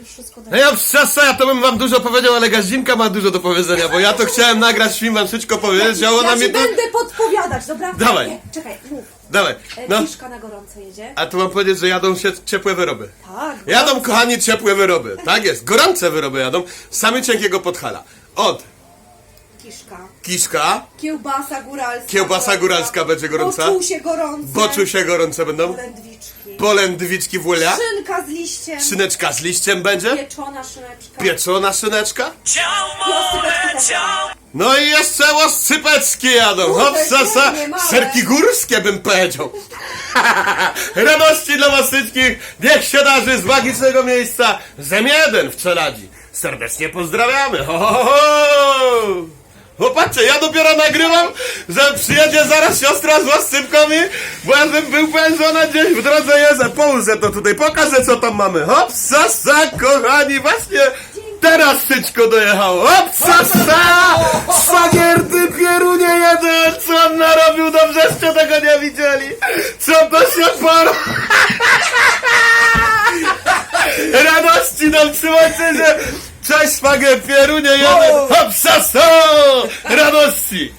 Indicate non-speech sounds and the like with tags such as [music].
już wszystko No ja przesa, ja to bym wam dużo powiedział, ale Gazinka ma dużo do powiedzenia, bo ja to chciałem nagrać film, wam wszystko powiedzieć, a ona ja mnie ci tu... będę podpowiadać, dobra? Dawaj. Nie, czekaj, mów. Dawaj, E, no. Kiszka na gorąco jedzie. A tu mam powiedzieć, że jadą się ciepłe wyroby. Tak. Jadą, kochani, ciepłe wyroby. Tak jest, gorące wyroby jadą. Sami cienkiego podhala. Od Kiszka. kiszka, Kiełbasa góralska. Kiełbasa góralska będzie gorąca. Poczuł się gorące. boczu się gorące będą. Polędwiczki. Polędwiczki w łyla. Liściem. Szyneczka z liściem będzie. Pieczona szyneczka. Pieczona szyneczka. Też. No i jeszcze łoscypeczki jadą. Kurde, pięknie, małe. serki górskie bym powiedział. [laughs] Radości dla was wszystkich. Niech się darzy z magicznego miejsca. Zem jeden w Czeladzi. Serdecznie pozdrawiamy. Ho, ho, ho. O, patrzcie, ja dopiero nagrywam, że przyjedzie zaraz siostra z łoscypkami, bo ja bym był pewien, że ona gdzieś w drodze jest. Połóżę to tutaj, pokażę co tam mamy. Hop, sasa, kochani, właśnie teraz syćko dojechało. Hop, sasa! Szwagierty pierunie jeden! Co on narobił? Dobrze, żeście tego nie widzieli. Co to się poro... [laughs] Radości nam trzymajcie się! Cześć, szwagier, pierunie jeden! Hop, sasa! Radości!